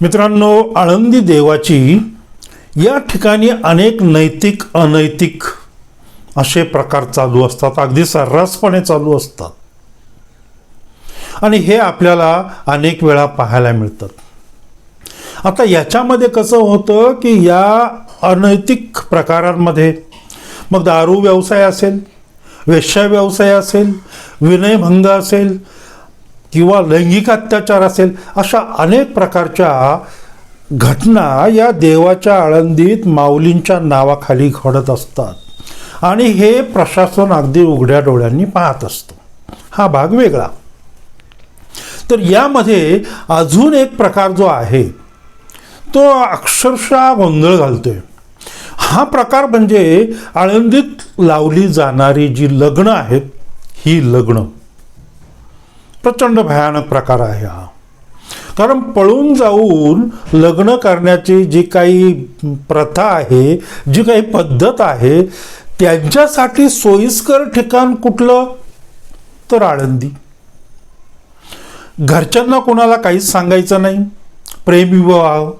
मित्रांनो आळंदी देवाची या ठिकाणी अनेक नैतिक अनैतिक असे प्रकार चालू असतात. अगदी सर्रासपणे चालू असतात. आणि हे आपल्याला अनेक वेळा पाहायला मिळतात. आता याच्यामध्ये कसं होतं की या अनैतिक प्रकारांमध्ये मग दारू व्यवसाय असेल वेश्या व्यवसाय असेल विनयभंग असेल किंवा लैंगिक अत्याचार असेल अशा अनेक प्रकारच्या घटना या देवाच्या आळंदीत माऊलींच्या नावाखाली घडत असतात. आणि हे प्रशासन अगदी उघड्या डोळ्यांनी पाहत असतं. हा भाग वेगळा. तर यामध्ये अजून एक प्रकार जो आहे तो अक्षरशः गोंधळ घालतोय. हा प्रकार म्हणजे आळंदीत लावली जाणारी जी लग्न आहेत ही लग्न. प्रचंड भयानक प्रकार आहे हा. कारण पळून जाऊन लग्न करण्याची जी काही प्रथा आहे जी काही पद्धत आहे त्यांच्यासाठी सोयीस्कर ठिकाण कुठलं? तर आळंदी. घरच्यांना कोणाला काहीच सांगायचं नाही. प्रेमविवाह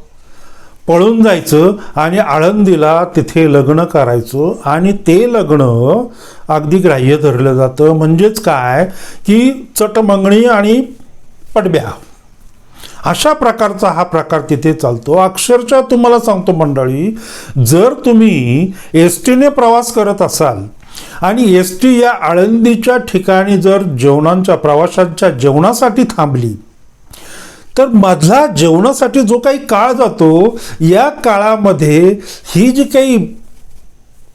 पळून जायचं आणि आळंदीला तिथे लग्न करायचं आणि ते लग्न अगदी ग्राह्य धरलं जातं. म्हणजेच काय? की चटमंगणी आणि पडब्या. अशा प्रकारचा हा प्रकार तिथे चालतो. अक्षरशः तुम्हाला सांगतो मंडळी जर तुम्ही एस टीने प्रवास करत असाल आणि एस टी या आळंदीच्या ठिकाणी जर जेवणांच्या प्रवाशांच्या जेवणासाठी थांबली तर मधला जेवणासाठी जो काही काळ जातो या काळामध्ये ही जी काही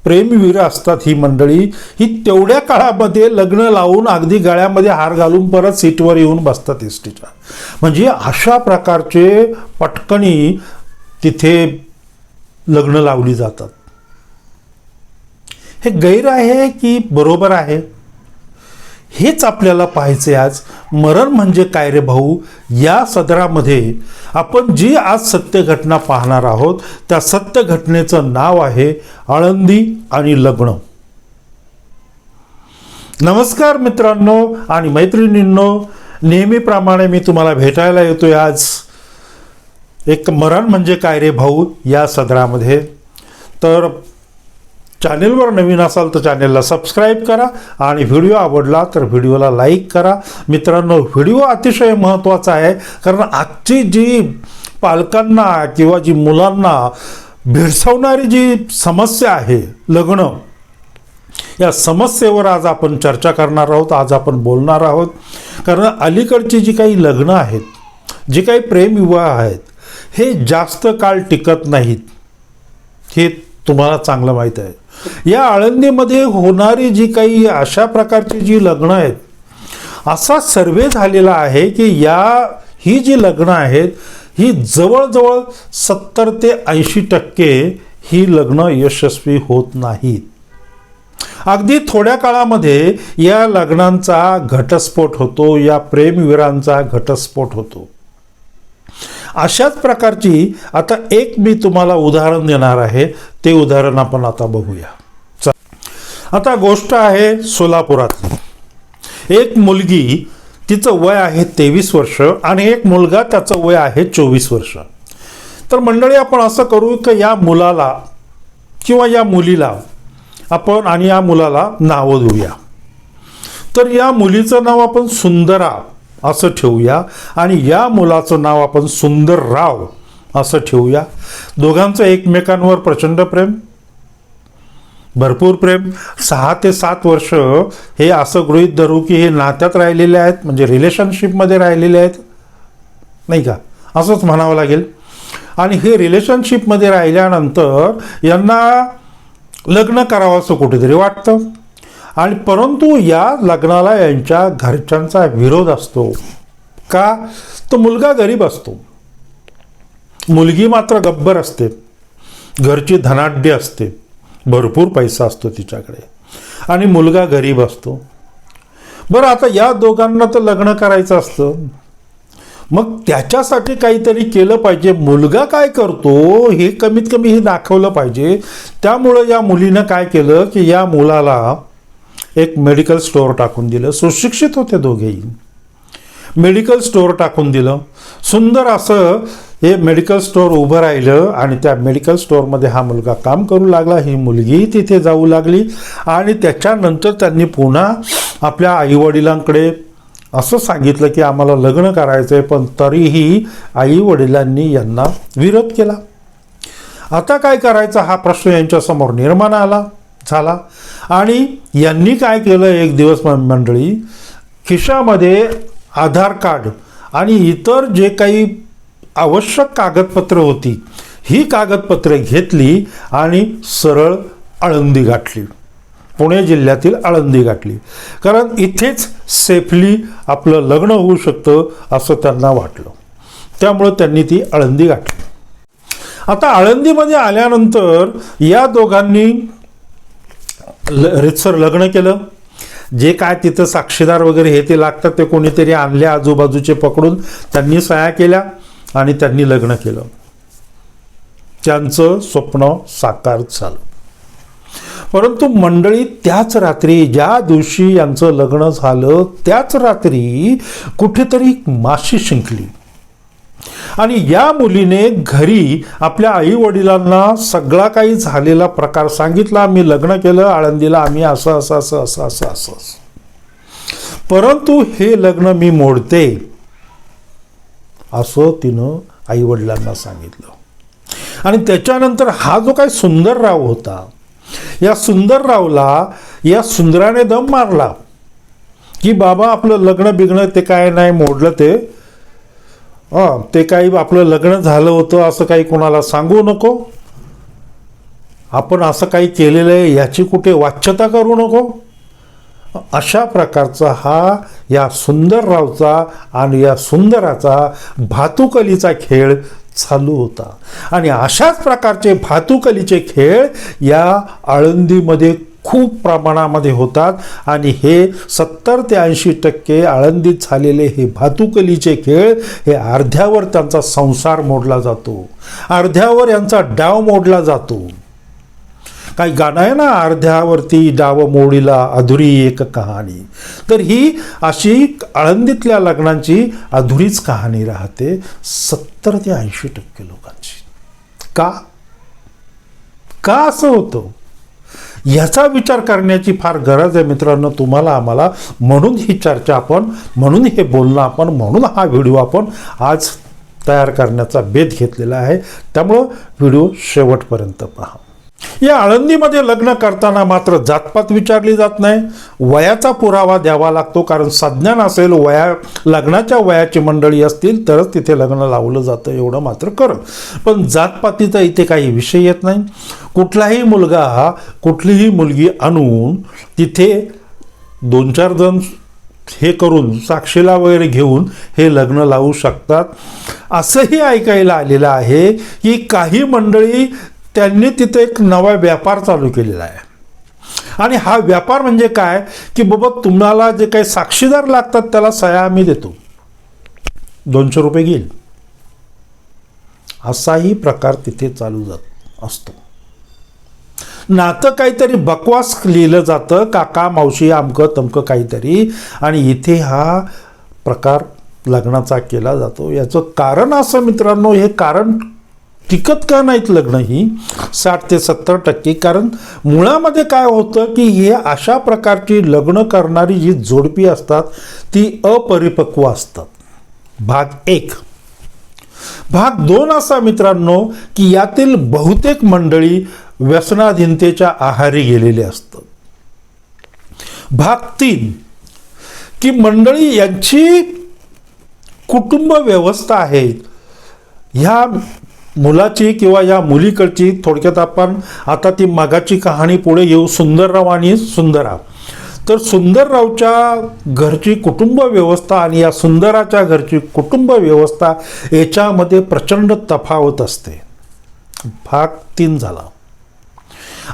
प्रेमवीर असतात ही मंडळी ही तेवढ्या काळामध्ये लग्न लावून अगदी गळ्यामध्ये हार घालून परत सीटवर येऊन बसतात एसटीच्या. म्हणजे अशा प्रकारचे पटकणी तिथे लग्न लावली जातात. हे गैर आहे की बरोबर आहे? हेच आपल्याला पाहायचे आज. मरण म्हणजे काय रे भाऊ? या सदरामध्ये आपण जी आज सत्य घटना पाहणार आहोत त्या सत्य घटनेचं नाव आहे आळंदी आणि लग्न. नमस्कार मित्रांनो आणि मैत्रिणींनो नेहमीप्रमाणे मी तुम्हाला भेटायला येतोय आज. एक मरण म्हणजे काय रे भाऊ या सदरामध्ये? तर चॅनेलवर नवीन असाल तर चॅनेलला सबस्क्राईब करा आणि व्हिडिओ आवडला तर व्हिडिओला लाईक करा. मित्रांनो व्हिडिओ अतिशय महत्त्वाचा आहे कारण आजची जी पालकांना किंवा जी मुलांना भेडसावणारी जी समस्या आहे लग्न या समस्येवर आज आपण चर्चा करणार आहोत आज आपण बोलणार आहोत. कारण अलीकडची जी काही लग्न आहेत जे काही प्रेमविवाह आहेत हे जास्त काळ टिकत नाहीत. हे तुम्हाला चांगलं माहीत आहे. या आळंदीमध्ये होणारी जी काही अशा प्रकारची जी लग्न आहेत असा सर्वे झालेला आहे की या ही जी लग्न आहेत ही जवळजवळ सत्तर ते ऐंशी टक्के ही लग्न यशस्वी होत नाहीत. अगदी थोड्या काळामध्ये या लग्नांचा घटस्फोट होतो या प्रेमवीरांचा घटस्फोट होतो. अशाच प्रकारची आता एक मी तुम्हाला उदाहरण देणार आहे. ते उदाहरण आपण आता बघूया. आता गोष्ट आहे सोलापुरातली. एक मुलगी तिचं वय आहे तेवीस वर्ष आणि एक मुलगा त्याचं वय आहे चोवीस वर्ष. तर मंडळी आपण असं करू की या मुलाला किंवा या मुलीला आपण आणि या मुलाला नावं देऊया. तर या मुलीचं नाव आपण सुंदरा असं ठेवूया. आणि या मुलाचं नाव आपण सुंदर राव असं ठेवूया. दोघांचं एकमेकांवर प्रचंड प्रेम भरपूर प्रेम. सहा ते सात वर्ष हे असं गृहीत धरू की हे नात्यात राहिलेले आहेत म्हणजे रिलेशनशिपमध्ये राहिलेले आहेत. नाही का? असंच म्हणावं लागेल. आणि हे रिलेशनशिपमध्ये राहिल्यानंतर यांना लग्न करावं असं कुठेतरी वाटतं. आणि परंतु या लग्नाला यांच्या घरच्यांचा विरोध असतो. का? तो मुलगा गरीब असतो. मुलगी मात्र गब्बर असते. घरची धनाढ्य असते. भरपूर पैसा असतो तिच्याकडे. आणि मुलगा गरीब असतो. बरं आता या दोघांना तर लग्न करायचं असतं. मग त्याच्यासाठी काहीतरी केलं पाहिजे. मुलगा काय करतो हे कमीत कमी हे दाखवलं पाहिजे. त्यामुळं या मुलीनं काय केलं की या मुलाला एक मेडिकल स्टोअर टाकून दिलं. सुशिक्षित होते दोघेही. मेडिकल स्टोअर टाकून दिलं. सुंदर असं हे मेडिकल स्टोअर उभं राहिलं आणि त्या मेडिकल स्टोअरमध्ये हा मुलगा काम करू लागला. ही मुलगी तिथे जाऊ लागली आणि त्याच्यानंतर त्यांनी पुन्हा आपल्या आईवडिलांकडे असं सांगितलं की आम्हाला लग्न करायचं आहे पण तरीही आईवडिलांनी यांना विरोध केला. आता काय करायचा हा प्रश्न यांच्यासमोर निर्माण आला झाला. आणि यांनी काय केलं एक दिवस मंडळी खिशामध्ये आधार कार्ड आणि इतर जे काही आवश्यक कागदपत्र होती ही कागदपत्रे घेतली आणि सरळ आळंदी गाठली. पुणे जिल्ह्यातील आळंदी गाठली. कारण इथेच सेफली आपलं लग्न होऊ शकतं असं त्यांना वाटलं. त्यामुळं त्यांनी ती आळंदी गाठली. आता आळंदीमध्ये आल्यानंतर या दोघांनी ल रितसर लग्न केलं. जे काय तिथं साक्षीदार वगैरे हे ते लागतात ते कोणीतरी आणले आजूबाजूचे पकडून त्यांनी सह्या केल्या आणि त्यांनी लग्न केलं. त्यांचं स्वप्न साकार झालं. परंतु मंडळी त्याच रात्री ज्या दिवशी यांचं लग्न झालं त्याच रात्री कुठेतरी माशी शिंकली. आणि या मुलीने घरी आपल्या आई वडिलांना सगळा काही झालेला प्रकार सांगितला. मी लग्न केलं. आळंदीला आम्ही असं असं असं असं असं असं असं. परंतु हे लग्न मी मोडते. असं तिनं आई वडिलांना सांगितलं. आणि त्याच्यानंतर हा जो काही सुंदरराव होता या सुंदररावला या सुंदराने दम मारला. की बाबा आपलं लग्न बिग्न ते काय नाही मोडलं ते. हां ते काही आपलं लग्न झालं होतं असं काही कोणाला सांगू नको. आपण असं काही केलेलं आहे याची कुठे वाच्यता करू नको. अशा प्रकारचा हा या सुंदररावचा आणि या सुंदराचा भातुकलीचा खेळ चालू होता. आणि अशाच प्रकारचे भातुकलीचे खेळ या आळंदीमध्ये खूप प्रमाणामध्ये होतात आणि हे सत्तर ते ऐंशी टक्के आळंदीत झालेले हे भातुकलीचे खेळ हे अर्ध्यावर त्यांचा संसार मोडला जातो. अर्ध्यावर यांचा डाव मोडला जातो. काही गाणं आहे ना अर्ध्यावरती डाव मोडीला अधुरी एक कहाणी. तर ही अशी आळंदीतल्या लग्नांची अधुरीच कहाणी राहते सत्तर ते ऐंशी टक्के लोकांची. का? का असं होतं? याचा विचार करण्याची फार गरज आहे मित्रांनो. तुम्हाला आम्हाला म्हणून ही चर्चा आपण म्हणून हे बोलणं आपण म्हणून हा व्हिडिओ आपण आज तयार करण्याचा बेत घेतलेला आहे. त्यामुळं व्हिडिओ शेवटपर्यंत पहा. या आळंदीमध्ये लग्न करताना मात्र जातपात विचारली जात नाही. वयाचा पुरावा द्यावा लागतो कारण संज्ञान असेल वया लग्नाच्या वयाची मंडळी असतील तरच तिथे लग्न लावलं जातं एवढं मात्र कर पण जातपातीचा इथे काही विषय येत नाही. कुठलाही मुलगा कुठलीही मुलगी आणून तिथे दोन चार जण हे करून साक्षीला वगैरे घेऊन हे लग्न लावू शकतात. असंही ऐकायला आलेलं आहे की काही मंडळी त्यांनी तिथे एक नवा व्यापार चालू केलेला आहे. आणि हा व्यापार म्हणजे काय? की बाबा तुम्हाला जे काही साक्षीदार लागतात त्याला सह्या आम्ही देतो. दोनशे रुपये घेईल. असाही प्रकार तिथे चालू जात असतो. नातं काहीतरी बकवास लिहिलं जातं काका मावशी आमकं तमकं काहीतरी आणि इथे हा प्रकार लग्नाचा केला जातो. याचं कारण असं मित्रांनो हे कारण टिकत का नाहीत लग्न ही साठ ते सत्तर टक्के. कारण मुळामध्ये काय होतं की हे अशा प्रकारची लग्न करणारी जी जोडपी असतात ती अपरिपक्व असतात. भाग एक. भाग दोन असा मित्रांनो की यातील बहुतेक मंडळी व्यसनाधीनतेच्या आहारी गेलेले असतात. भाग तीन. की मंडळी यांची कुटुंब व्यवस्था आहे. ह्या मुलाची किंवा या मुलीकडची थोडक्यात आपण आता ती मागाची कहाणी पुढे येऊ. सुंदरराव आणि सुंदरा तर सुंदररावच्या घरची कुटुंब व्यवस्था आणि या सुंदराच्या घरची कुटुंब व्यवस्था याच्यामध्ये प्रचंड तफावत असते. भाग तीन झाला.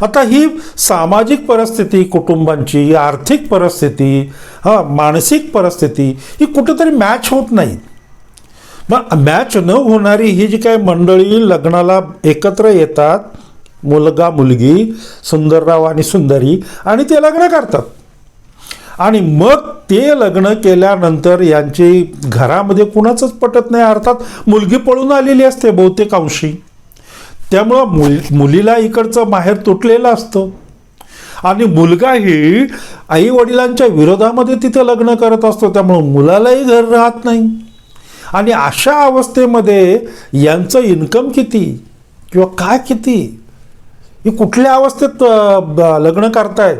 आता ही सामाजिक परिस्थिती कुटुंबांची आर्थिक परिस्थिती हा मानसिक परिस्थिती ही कुठेतरी मॅच होत नाही मग मॅच न होणारी ही जी काही मंडळी लग्नाला एकत्र येतात मुलगा मुलगी सुंदरराव आणि सुंदरी आणि ते लग्न करतात. आणि मग ते लग्न केल्यानंतर यांची घरामध्ये कुणाचंच पटत नाही अर्थात मुलगी पळून आलेली असते बहुतेक अंशी. त्यामुळं मुल मुलीला इकडचं माहेर तुटलेलं असतं. आणि मुलगाही आई वडिलांच्या विरोधामध्ये तिथे लग्न करत असतो त्यामुळं मुलालाही घर राहत नाही. आणि अशा अवस्थेमध्ये यांचं इन्कम किती? किंवा काय किती? हे कुठल्या अवस्थेत लग्न करतायत?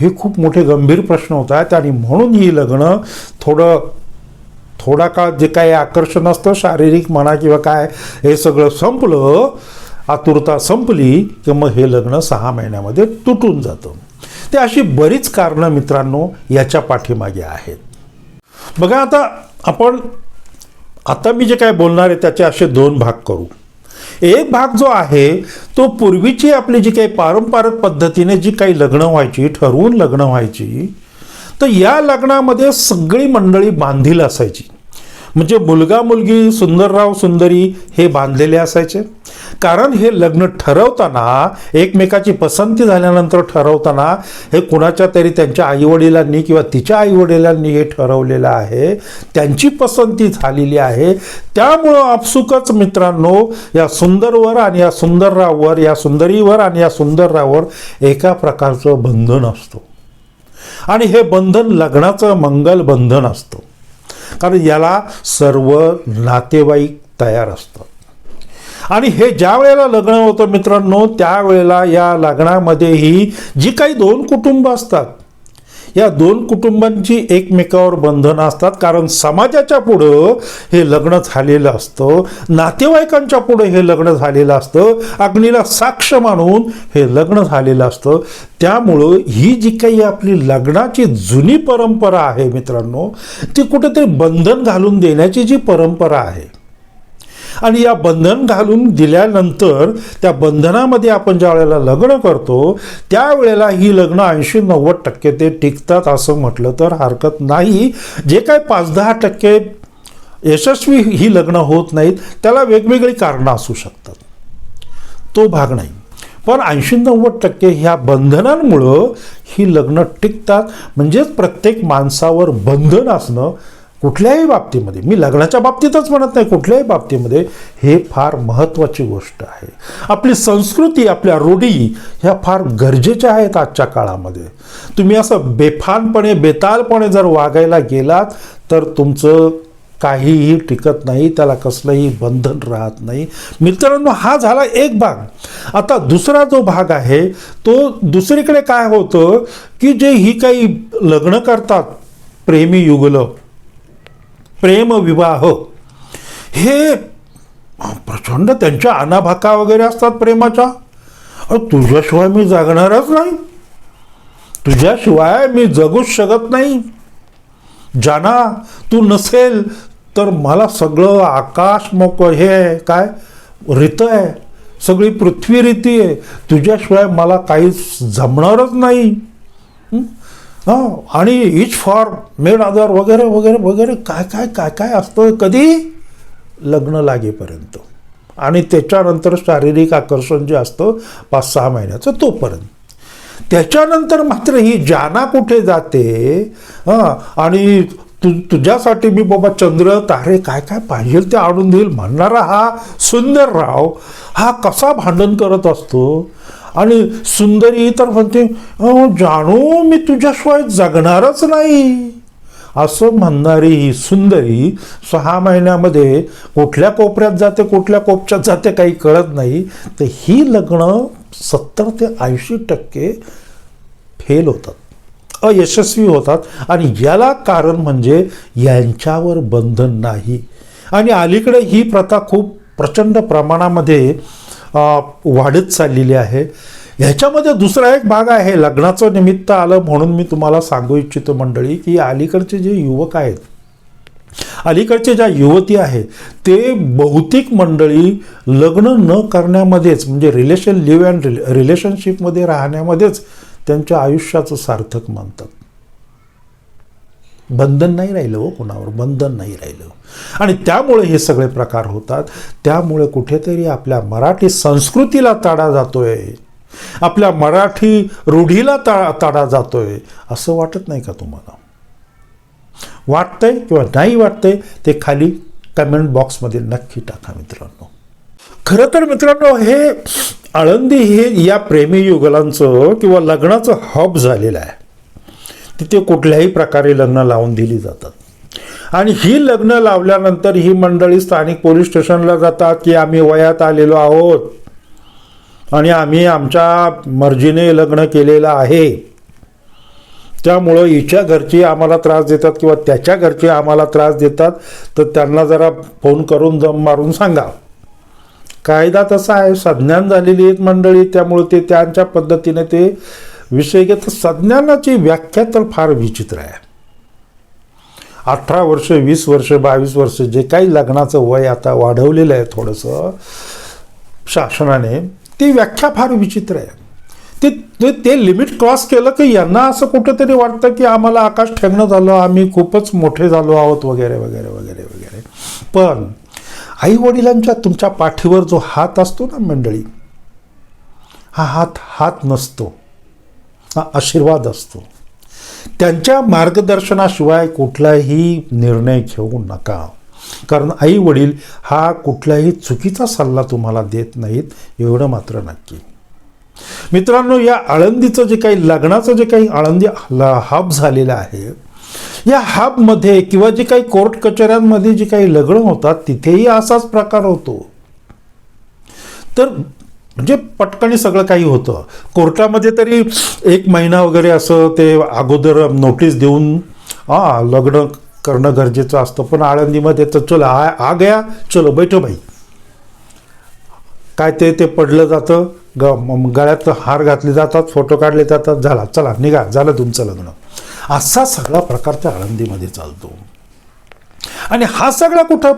हे खूप मोठे गंभीर प्रश्न होत आहेत आणि म्हणून ही लग्न थोडं थोडा काळ जे काही आकर्षण असतं शारीरिक म्हणा किंवा काय हे सगळं संपलं आतुरता संपली की मग हे लग्न सहा महिन्यामध्ये तुटून जातं. ते अशी बरीच कारणं मित्रांनो याच्या पाठीमागे आहेत. बघा आता आपण आता मी जे काय बोलणार आहे त्याचे असे दोन भाग करू. एक भाग जो आहे तो पूर्वीची आपली जी काही पारंपरिक पद्धतीने जी काही लग्न व्हायची ठरवून लग्न व्हायची तर या लग्नामध्ये सगळी मंडळी बांधील असायची. म्हणजे मुलगा मुलगी सुंदरराव सुंदरी हे बांधलेले असायचे. कारण हे लग्न ठरवताना एकमेकाची पसंती झाल्यानंतर ठरवताना हे कुणाच्या तरी त्यांच्या आईवडिलांनी किंवा तिच्या आईवडिलांनी हे ठरवलेलं आहे. त्यांची पसंती झालेली आहे. त्यामुळं आपसुकच मित्रांनो या सुंदरवर आणि या सुंदरराववर या सुंदरीवर आणि या सुंदरराववर एका प्रकारचं बंधन असतो. आणि हे बंधन लग्नाचं मंगल बंधन असतं. कारण याला सर्व नातेवाईक तयार असतात. आणि हे ज्या वेळेला लग्न होतं मित्रांनो त्यावेळेला या लग्नामध्येही जी काही दोन कुटुंब असतात या दोन कुटुंबांची एकमेकावर बंधनं असतात. कारण समाजाच्या पुढं हे लग्न झालेलं असतं. नातेवाईकांच्या पुढं हे लग्न झालेलं असतं. अग्नीला साक्ष मानून हे लग्न झालेलं असतं. त्यामुळं ही जी काही आपली लग्नाची जुनी परंपरा आहे मित्रांनो ती कुठेतरी बंधन घालून देण्याची जी परंपरा आहे आणि या बंधन घालून दिल्यानंतर त्या बंधनामध्ये आपण ज्या वेळेला लग्न करतो त्यावेळेला ही लग्न ऐंशी नव्वद टक्के ते टिकतात असं म्हटलं तर हरकत नाही. जे काय पाच दहा टक्के यशस्वी ही लग्न होत नाहीत त्याला वेगवेगळी कारणं असू शकतात. तो भाग नाही. पण ऐंशी नव्वद टक्के ह्या बंधनांमुळं ही लग्न टिकतात. म्हणजेच प्रत्येक माणसावर बंधन असणं कुठल्याही बाबतीमध्ये मी लग्नाच्या बाबतीतच म्हणत नाही कुठल्याही बाबतीमध्ये हे फार महत्त्वाची गोष्ट आहे. आपली संस्कृती आपल्या रूढी ह्या फार गरजेच्या आहेत आजच्या काळामध्ये. तुम्ही असं बेफानपणे बेतालपणे जर वागायला गेलात तर तुमचं काहीही टिकत नाही त्याला कसलंही बंधन राहत नाही. मित्रांनो हा झाला एक भाग. आता दुसरा जो भाग आहे तो दुसरीकडे काय होतं की जे ही काही लग्न करतात प्रेमी युगलं प्रेमविवाह. हे प्रचंड त्यांच्या अनाभाका वगैरे असतात प्रेमाच्या. तुझ्याशिवाय मी जगणारच नाही. तुझ्याशिवाय मी जगूच शकत नाही. जाना तू नसेल तर मला सगळं आकाश मोक हे आहे काय? रीत आहे. सगळी पृथ्वी रीती आहे. तुझ्याशिवाय मला काहीच जमणारच नाही. हं? हां आणि इच फॉर मेड आधार वगैरे वगैरे वगैरे काय काय काय काय असतं कधी? लग्न लागेपर्यंत. आणि त्याच्यानंतर शारीरिक आकर्षण जे असतं पाच सहा महिन्याचं तोपर्यंत. त्याच्यानंतर मात्र ही जाना कुठे जाते? हां आणि तु तुझ्यासाठी मी बाबा चंद्र तारे काय काय पाहिजे ते आणून देईल म्हणणारा हा सुंदरराव हा कसा भांडण करत असतो? आणि सुंदरी तर म्हणते जाणू मी तुझ्याशिवाय जगणारच नाही. असं म्हणणारी ही सुंदरी सहा महिन्यामध्ये कुठल्या कोपऱ्यात जाते कुठल्या कोपच्यात जाते काही कळत नाही. तर ही लग्न सत्तर ते ऐंशी टक्के फेल होतात अयशस्वी होतात. आणि याला कारण म्हणजे यांच्यावर बंधन नाही. आणि अलीकडे ही प्रथा खूप प्रचंड प्रमाणामध्ये वाढत चाललेली आहे. ह्याच्यामध्ये दुसरा एक भाग आहे लग्नाचं निमित्त आलं म्हणून मी तुम्हाला सांगू इच्छितो मंडळी की अलीकडचे जे युवक आहेत अलीकडचे ज्या युवती आहेत ते बहुतेक मंडळी लग्न न करण्यामध्येच म्हणजे रिलेशन लिव्ह अँड रिलेशनशिपमध्ये राहण्यामध्येच त्यांच्या आयुष्याचं सार्थक मानतात. बंधन नाही राहिलं हो कोणावर बंधन नाही राहिलं. आणि त्यामुळे हे सगळे प्रकार होतात. त्यामुळे कुठेतरी आपल्या मराठी संस्कृतीला ताडा जातोय. आपल्या मराठी रूढीला ता ताडा जातोय. असं वाटत नाही का तुम्हाला? वाटतंय किंवा नाही वाटतंय ते खाली कमेंट बॉक्समध्ये नक्की टाका मित्रांनो. खरं तर मित्रांनो हे आळंदी हे या प्रेमी युगलांचं किंवा लग्नाचं हब झालेलं आहे. तिथे कुठल्याही प्रकारे लग्न लावून दिली जातात. आणि ही लग्न लावल्यानंतर ही मंडळी स्थानिक पोलीस स्टेशनला जातात की आम्ही वयात आलेलो आहोत. आणि आम्ही आमच्या मर्जीने लग्न केलेलं आहे. त्यामुळं हिच्या घरची आम्हाला त्रास देतात किंवा त्याच्या घरचे आम्हाला त्रास देतात तर त्यांना जरा फोन करून दम मारून सांगा. कायदा तसा आहे संज्ञान झालेली आहेत मंडळी त्यामुळे ते त्यांच्या पद्धतीने ते विषय घेत संज्ञानाची व्याख्या तर फार विचित्र आहे. अठरा वर्ष वीस वर्ष बावीस वर्ष जे काही लग्नाचं वय आता वाढवलेलं आहे थोडंसं शासनाने ती व्याख्या फार विचित्र आहे. ते ते ते लिमिट क्रॉस केलं की यांना असं कुठंतरी वाटतं की आम्हाला आकाश ठेवणं झालं आम्ही खूपच मोठे झालो आहोत वगैरे वगैरे वगैरे वगैरे. पण आई वडिलांच्या तुमच्या पाठीवर जो हात असतो ना मंडळी हा हात हात नसतो. चा आशीर्वाद असतो. त्यांच्या मार्गदर्शनाशिवाय कुठलाही निर्णय घेऊ नका. कारण आई वडील हा कुठलाही चुकीचा सल्ला तुम्हाला देत नाहीत एवढं मात्र नक्की. मित्रांनो या आळंदीचं जे काही लग्नाचं जे काही आळंदी हब झालेलं आहे या हबमध्ये किंवा जे काही कोर्ट कचऱ्यांमध्ये जे काही लग्न होतात तिथेही असाच प्रकार होतो. तर म्हणजे पटकन सगळं काही होतं. कोर्टामध्ये तरी एक महिना वगैरे असं ते अगोदर नोटीस देऊन हां लग्न करणं गरजेचं असतं. पण आळंदीमध्ये तर चलो आ आ गया चलो बैठो बाई काय ते ते पडलं जातं. ग गळ्यात हार घातले जातात फोटो काढले जातात. झाला चला निघा झालं तुमचं लग्न. असा सगळा प्रकार त्या आळंदीमध्ये चालतो. आणि हा सगळा कुठं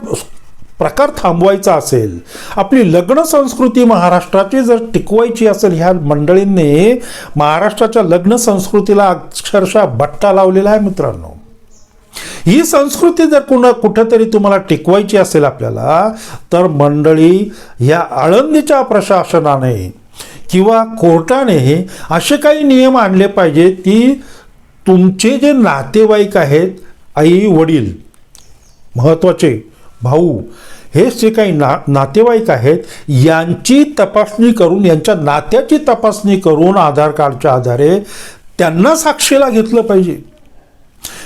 प्रकार थांबवायचा असेल आपली लग्न संस्कृती महाराष्ट्राची जर टिकवायची असेल ह्या मंडळींनी महाराष्ट्राच्या लग्न संस्कृतीला अक्षरशः बट्टा लावलेला आहे मित्रांनो. ही संस्कृती जर कुणा कुठंतरी तुम्हाला टिकवायची असेल आपल्याला तर मंडळी ह्या आळंदीच्या प्रशासनाने किंवा कोर्टाने असे काही नियम आणले पाहिजेत की तुमचे जे नातेवाईक आहेत आई वडील महत्त्वाचे भाऊ हे जे काही ना नातेवाईक आहेत यांची तपासणी करून यांच्या नात्याची तपासणी करून आधार कार्डच्या आधारे त्यांना साक्षीला घेतलं पाहिजे.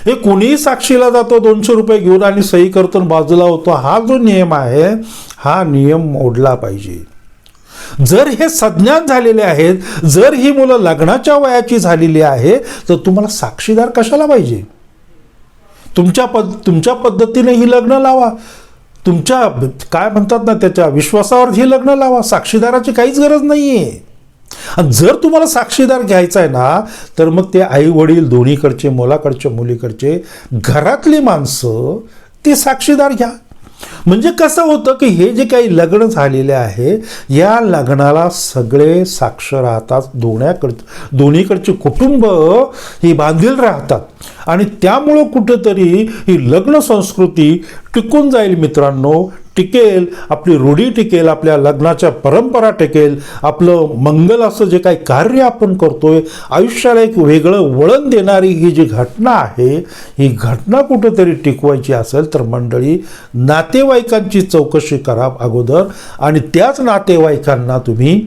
हे कुणीही साक्षीला जातो दोनशे रुपये घेऊन आणि सही करतो बाजूला होतो हा जो नियम आहे हा नियम मोडला पाहिजे. जर हे संज्ञान झालेले आहेत जर ही मुलं लग्नाच्या वयाची झालेली आहे तर तुम्हाला साक्षीदार कशाला पाहिजे? तुमच्या पद तुमच्या पद्धतीने ही लग्न लावा. तुमच्या काय म्हणतात ना त्याच्या विश्वासावर हे लग्न लावा. साक्षीदाराची काहीच गरज नाही आहे आणि जर तुम्हाला साक्षीदार घ्यायचा आहे ना तर मग ते आई वडील दोन्हीकडचे मुलाकडचे मुलीकडचे घरातली माणसं ते साक्षीदार घ्या. म्हणजे कसं होतं की हे जे काही लग्न झालेले आहे या लग्नाला सगळे साक्ष राहतात दोन्याकड दोन्हीकडचे कुटुंब ही बांधील राहतात. आणि त्यामुळं कुठंतरी ही लग्न संस्कृती टिकून जाईल मित्रांनो टिकेल आपली रूढी टिकेल आपल्या लग्नाच्या परंपरा टिकेल आपलं मंगल असं जे काही कार्य आपण करतोय आयुष्याला एक वेगळं वळण देणारी ही जी घटना आहे ही घटना कुठंतरी टिकवायची असेल तर मंडळी नातेवाईकांची चौकशी करा अगोदर आणि त्याच नातेवाईकांना तुम्ही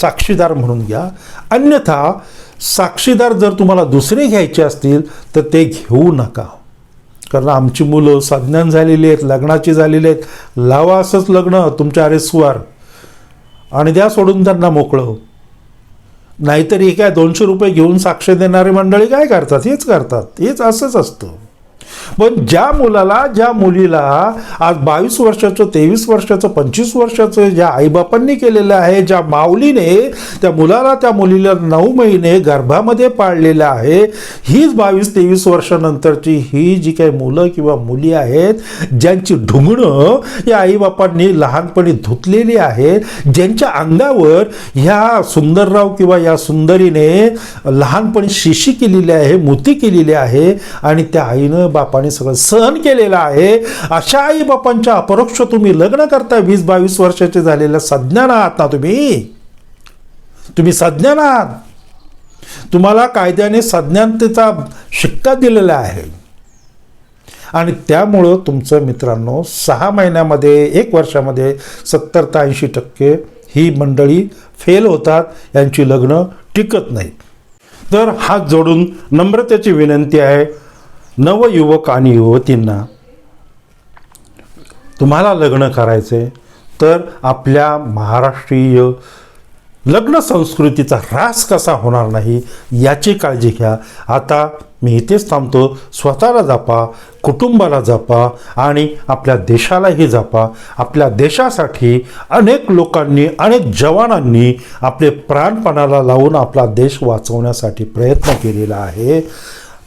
साक्षीदार म्हणून घ्या. अन्यथा साक्षीदार जर तुम्हाला दुसरे घ्यायचे असतील तर ते घेऊ नका. कारण आमची मुलं संज्ञान झालेली आहेत लग्नाची झालेली आहेत. लावा असंच लग्न तुमच्या अरेस्वार आणि द्या सोडून त्यांना मोकळं. नाहीतर हे काय दोनशे रुपये घेऊन साक्ष देणारे मंडळी काय करतात? हेच करतात. हेच असंच असतं. पण ज्या मुलाला ज्या मुलीला आज बावीस वर्षाचं तेवीस वर्षाचं पंचवीस वर्षाचं ज्या आईबापांनी केलेलं आहे ज्या माऊलीने त्या मुलाला त्या मुलीला नऊ महिने गर्भामध्ये पाळलेलं आहे हीच बावीस तेवीस वर्षानंतरची ही जी काही मुलं किंवा मुली आहेत ज्यांची ढुंगणं या आईबापांनी लहानपणी धुतलेली आहेत ज्यांच्या अंगावर ह्या सुंदरराव किंवा या सुंदरीने लहानपणी शिशी केलेली आहे मोती केलेली आहे आणि त्या आईनं बापाने सगळं सहन केलेलं आहे. अशा आई बापांच्या अपरोक्ष तुम्ही लग्न करता वीस बावीस वर्षाचे झालेल्या सज्ञान आहात ना तुम्ही? तुम्ही सज्ञान आहात तुम्हाला कायद्याने सज्ञानतेचा शिक्का दिलेला आहे. आणि त्यामुळं तुमचं मित्रांनो सहा महिन्यामध्ये एक वर्षामध्ये सत्तर ते ऐंशी टक्के ही मंडळी फेल होतात यांची लग्न टिकत नाही तर हात जोडून नम्रतेची विनंती आहे नवयुवक आणि युवतींना तुम्हाला लग्न करायचे तर आपल्या महाराष्ट्रीय लग्न संस्कृतीचा ऱ्हास कसा होणार नाही याची काळजी घ्या. आता मी इथेच थांबतो. स्वतःला जपा कुटुंबाला जपा आणि आपल्या देशालाही जपा. आपल्या देशासाठी अनेक लोकांनी अनेक जवानांनी आपले प्राणपणाला लावून आपला देश वाचवण्यासाठी प्रयत्न केलेला आहे.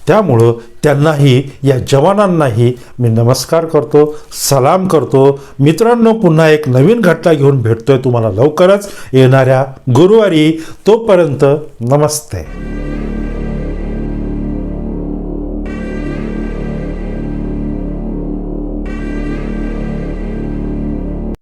त्यामुळं त्यांनाही या जवानांनाही मी नमस्कार करतो सलाम करतो. मित्रांनो पुन्हा एक नवीन घटना घेऊन भेटतोय तुम्हाला लवकरच येणाऱ्या गुरुवारी. तोपर्यंत नमस्ते.